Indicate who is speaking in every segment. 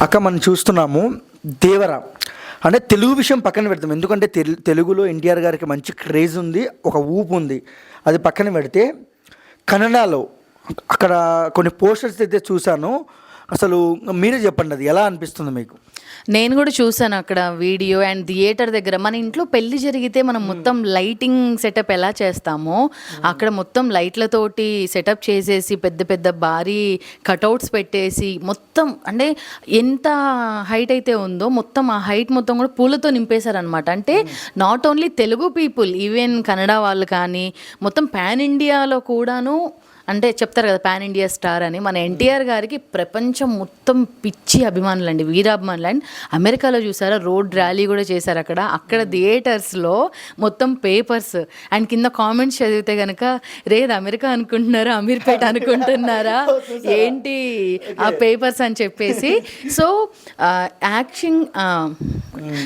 Speaker 1: అక్క మనం చూస్తున్నాము దేవర. అంటే తెలుగు విషయం పక్కన పెడతాం. ఎందుకంటే తెలు తెలుగులో ఎన్టీఆర్ గారికి మంచి క్రేజ్ ఉంది ఒక ఊపు ఉంది. అది పక్కన పెడితే కన్నడలో అక్కడ కొన్ని పోస్టర్స్ అయితే చూశాను. అసలు మీరే చెప్పండి అది ఎలా అనిపిస్తుంది మీకు?
Speaker 2: నేను కూడా చూసాను అక్కడ వీడియో అండ్ థియేటర్ దగ్గర. మన ఇంట్లో పెళ్ళి జరిగితే మనం మొత్తం లైటింగ్ సెటప్ ఎలా చేస్తామో అక్కడ మొత్తం లైట్లతోటి సెటప్ చేసేసి పెద్ద పెద్ద భారీ కటౌట్స్ పెట్టేసి మొత్తం అంటే ఎంత హైట్ అయితే ఉందో మొత్తం ఆ హైట్ మొత్తం కూడా పూలతో నింపేశారనమాట అంటే not only Telugu people even Kannada వాళ్ళు కానీ మొత్తం పాన్ ఇండియాలో కూడాను అంటే చెప్తారు కదా పాన్ ఇండియా స్టార్ అని. మన ఎన్టీఆర్ గారికి ప్రపంచం మొత్తం పిచ్చి అభిమానులు అండి వీరాభిమానులు. అండ్ అమెరికాలో చూసారా రోడ్ ర్యాలీ కూడా చేశారు అక్కడ. అక్కడ థియేటర్స్లో మొత్తం పేపర్స్ అండ్ కింద కామెంట్స్ చదివితే కనుక రేది అమెరికా అనుకుంటున్నారా అమీర్పేట అనుకుంటున్నారా? ఏంటి ఆ పేపర్స్ అని చెప్పేసి. సో యాక్షన్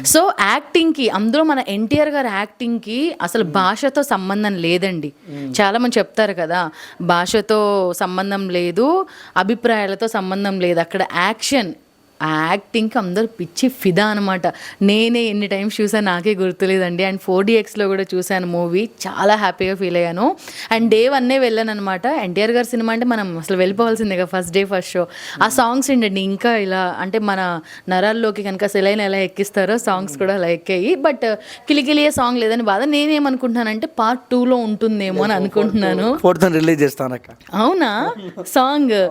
Speaker 2: సో యాక్టింగ్కి అందులో మన ఎన్టీఆర్ గారి యాక్టింగ్కి అసలు భాషతో సంబంధం లేదండి. చాలా మంది చెప్తారు కదా భాషతో సంబంధం లేదు అభిప్రాయాలతో సంబంధం లేదు. అక్కడ యాక్షన్ ఆ యాక్టింగ్కి అందరు పిచ్చి ఫిదా అనమాట నేనే ఎన్ని టైమ్స్ చూసాను నాకే గుర్తులేదండి. అండ్ ఫోర్ డిఎక్స్లో కూడా చూశాను మూవీ. చాలా హ్యాపీగా ఫీల్ అయ్యాను. అండ్ డే వన్నే వెళ్ళాను అనమాట ఎన్టీఆర్ గారి సినిమా అంటే మనం అసలు వెళ్ళిపోవాల్సిందే కదా ఫస్ట్ డే ఫస్ట్ షో. ఆ సాంగ్స్ ఏంటండి? ఇంకా ఇలా అంటే మన నరాల్లోకి కనుక సెలైన్ ఎలా ఎక్కిస్తారో సాంగ్స్ కూడా అలా ఎక్కాయి. బట్ కిలికిలియే సాంగ్ లేదని బాధ. నేనేమనుకుంటున్నానంటే పార్ట్ టూలో ఉంటుందేమో అని అనుకుంటున్నాను.
Speaker 1: రిలీజ్ చేస్తాను
Speaker 2: అవునా? సాంగ్.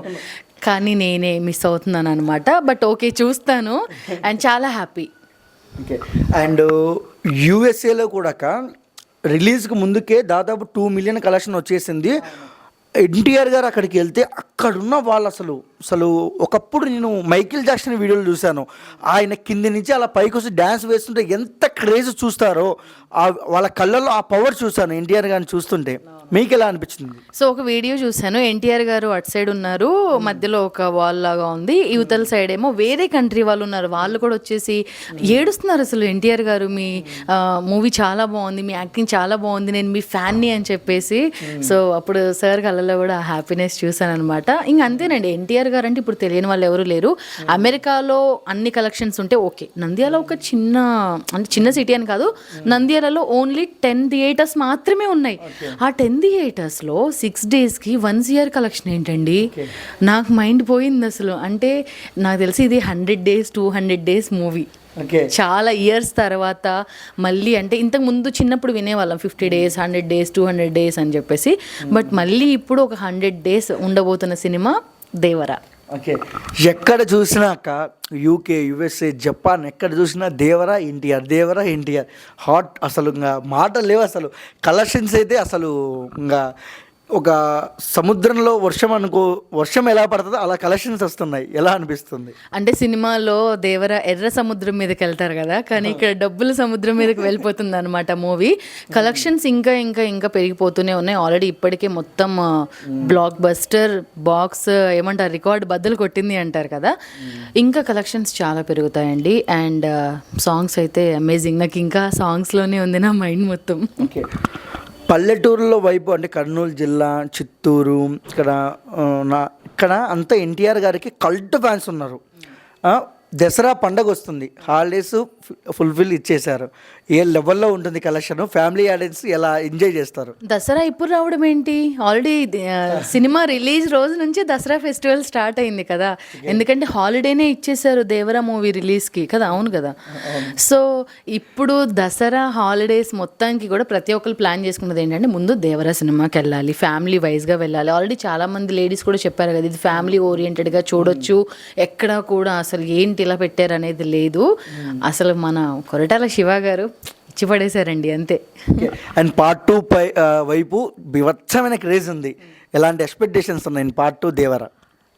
Speaker 2: కానీ నేనే మిస్ అవుతున్నాను అనమాట బట్ ఓకే చూస్తాను. అండ్ చాలా హ్యాపీ
Speaker 1: ఓకే అండ్ యూఎస్ఏలో కూడా రిలీజ్కి ముందుకే దాదాపు టూ మిలియన్ కలెక్షన్ వచ్చేసింది. ఎన్టీఆర్ గారు అక్కడికి వెళ్తే అక్కడున్న వాళ్ళు అసలు అసలు ఒకప్పుడు నేను మైకిల్ జాక్సన్ వీడియోలు చూశాను. ఆయన కింది నుంచి అలా పైకి వచ్చి డ్యాన్స్ వేస్తుంటే ఎంత క్రేజ్ చూస్తారో ఆ వాళ్ళ కళ్ళల్లో ఆ పవర్ చూశాను ఎన్టీఆర్ గారిని చూస్తుంటే. మీకు ఎలా అనిపించింది?
Speaker 2: సో ఒక వీడియో చూశాను. ఎన్టీఆర్ గారు అటు సైడ్ ఉన్నారు మధ్యలో ఒక వాల్ లాగా ఉంది. యువతల సైడ్ ఏమో వేరే కంట్రీ వాళ్ళు ఉన్నారు. వాళ్ళు కూడా వచ్చేసి ఏడుస్తున్నారు అసలు ఎన్టీఆర్ గారు మీ మూవీ చాలా బాగుంది మీ యాక్టింగ్ చాలా బాగుంది నేను మీ ఫ్యాన్ని అని చెప్పేసి. సో అప్పుడు సార్ కళ్ళలో కూడా హ్యాపీనెస్ చూశాను అనమాట ఇంకా అంతేనండి ఎన్టీఆర్ గారు అంటే ఇప్పుడు తెలియని వాళ్ళు ఎవరు లేరు. అమెరికాలో అన్ని కలెక్షన్స్ ఉంటే ఓకే. నంద్యాల ఒక చిన్న అంటే చిన్న సిటీ అని కాదు. నంద్యాలలో ఓన్లీ టెన్ థియేటర్స్ మాత్రమే ఉన్నాయి. ఆ టెన్ థియేటర్స్లో సిక్స్ డేస్కి వన్స్ ఇయర్ కలెక్షన్ ఏంటండి? నాకు మైండ్ పోయింది అసలు. అంటే నాకు తెలిసి ఇది hundred days two hundred days movie.
Speaker 1: Okay.
Speaker 2: చాలా ఇయర్స్ తర్వాత మళ్ళీ అంటే ఇంతకు ముందు చిన్నప్పుడు వినేవాళ్ళం fifty days hundred days two hundred days అని చెప్పేసి. బట్ మళ్ళీ ఇప్పుడు ఒక హండ్రెడ్ డేస్ ఉండబోతున్న సినిమా దేవరా.
Speaker 1: ఓకే. ఎక్కడ చూసినాక యూకే యుఎస్ఏ జపాన్ ఎక్కడ చూసినా దేవరా ఎన్టీఆర్ దేవరా ఎన్టీఆర్. హాట్ అసలు ఇంకా మాటలు లేవు అసలు. కలెక్షన్స్ అయితే అసలు ఇంకా ఒక సముద్రంలో వర్షం అనుకో వర్షం ఎలా పడుతుందో అలా కలెక్షన్స్ వస్తున్నాయి. ఎలా అనిపిస్తుంది?
Speaker 2: అంటే సినిమాలో దేవర ఎర్ర సముద్రం మీదకి వెళ్తారు కదా కానీ ఇక్కడ డబ్బుల సముద్రం మీదకి వెళ్ళిపోతుంది అనమాట మూవీ. కలెక్షన్స్ ఇంకా ఇంకా ఇంకా పెరిగిపోతూనే ఉన్నాయి. ఆల్రెడీ ఇప్పటికే మొత్తం బ్లాక్ బస్టర్ బాక్స్ ఏమంటారు రికార్డ్ బద్దలు కొట్టింది అంటారు కదా. ఇంకా కలెక్షన్స్ చాలా పెరుగుతాయండి. అండ్ సాంగ్స్ అయితే అమేజింగ్ నాకు ఇంకా సాంగ్స్లోనే ఉంది నా మైండ్ మొత్తం.
Speaker 1: ఓకే పల్లెటూరులో వైపు అంటే కర్నూలు జిల్లా చిత్తూరు ఇక్కడ నా ఇక్కడ అంతా ఎన్టీఆర్ గారికి కల్ట్ ఫ్యాన్స్ ఉన్నారు. దసరా పండగ వస్తుంది. హాలిడేస్ ఫుల్ఫిల్ ఇచ్చేశారు. ఏ లెవెల్లో ఉంటుంది కలెక్షన్? ఫ్యామిలీ ఆడియన్స్ ఎలా ఎంజాయ్ చేస్తారు?
Speaker 2: దసరా ఇప్పుడు రావడం ఏంటి? ఆల్రెడీ సినిమా రిలీజ్ రోజు నుంచి దసరా ఫెస్టివల్ స్టార్ట్ అయింది కదా. ఎందుకంటే హాలిడేనే ఇచ్చేసారు దేవరా మూవీ రిలీజ్కి కదా అవును కదా. సో ఇప్పుడు దసరా హాలిడేస్ మొత్తానికి కూడా ప్రతి ఒక్కరు ప్లాన్ చేసుకున్నది ఏంటంటే ముందు దేవరా సినిమాకి వెళ్ళాలి ఫ్యామిలీ వైజ్గా వెళ్ళాలి. ఆల్రెడీ చాలా మంది లేడీస్ కూడా చెప్పారు కదా ఇది ఫ్యామిలీ ఓరియంటెడ్గా చూడొచ్చు. ఎక్కడ కూడా అసలు ఏంటి ఇలా పెట్టారు అనేది లేదు అసలు మన కొరటాల శివ గారు ఇచ్చి పడేశారండి అంతే
Speaker 1: అండ్ పార్ట్ టూ పై వైపు బివత్సమైన క్రేజ్ ఉంది. ఎలాంటి ఎక్స్పెక్టేషన్స్ ఉన్నాయి? Part two Devara.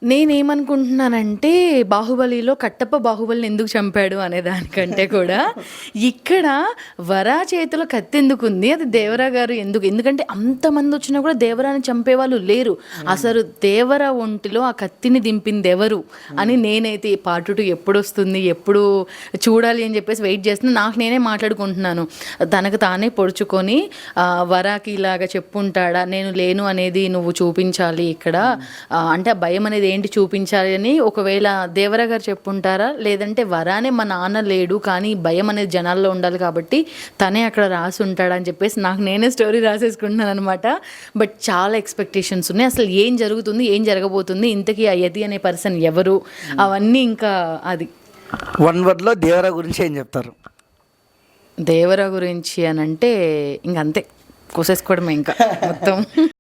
Speaker 2: నేనేమనుకుంటున్నానంటే బాహుబలిలో కట్టప్ప బాహుబలిని ఎందుకు చంపాడు అనే దానికంటే కూడా ఇక్కడ వరా చేతిలో కత్తి ఎందుకు ఉంది అది దేవరా గారు ఎందుకు? ఎందుకంటే అంతమంది వచ్చినా కూడా దేవరాని చంపేవాళ్ళు లేరు. అసలు దేవర ఒంటిలో ఆ కత్తిని దింపింది ఎవరు అని నేనైతే ఈ పార్ట్ టూ ఎప్పుడు వస్తుంది ఎప్పుడు చూడాలి అని చెప్పేసి వెయిట్ చేస్తున్నా. నాకు నేనే మాట్లాడుకుంటున్నాను. తనకు తానే పొడుచుకొని వరాకి ఇలాగా చెప్పుంటాడా నేను లేను అనేది నువ్వు చూపించాలి ఇక్కడ. అంటే భయం అనేది ఏంటి చూపించాలి అని ఒకవేళ దేవరా గారు చెప్పుంటారా? లేదంటే వరానే మా నాన్న లేడు కానీ భయం అనేది జనాల్లో ఉండాలి కాబట్టి తనే అక్కడ రాసి ఉంటాడని చెప్పేసి నాకు నేనే స్టోరీ రాసేసుకుంటున్నాను అనమాట బట్ చాలా ఎక్స్పెక్టేషన్స్ ఉన్నాయి. అసలు ఏం జరుగుతుంది ఏం జరగబోతుంది ఇంతకీ ఆ యతి అనే పర్సన్ ఎవరు? అవన్నీ ఇంకా అది.
Speaker 1: వన్ వర్డ్లో దేవరా గురించి ఏం చెప్తారు?
Speaker 2: దేవరా గురించి అని అంటే ఇంక అంతే కోసేసుకోవడమే ఇంకా మొత్తం.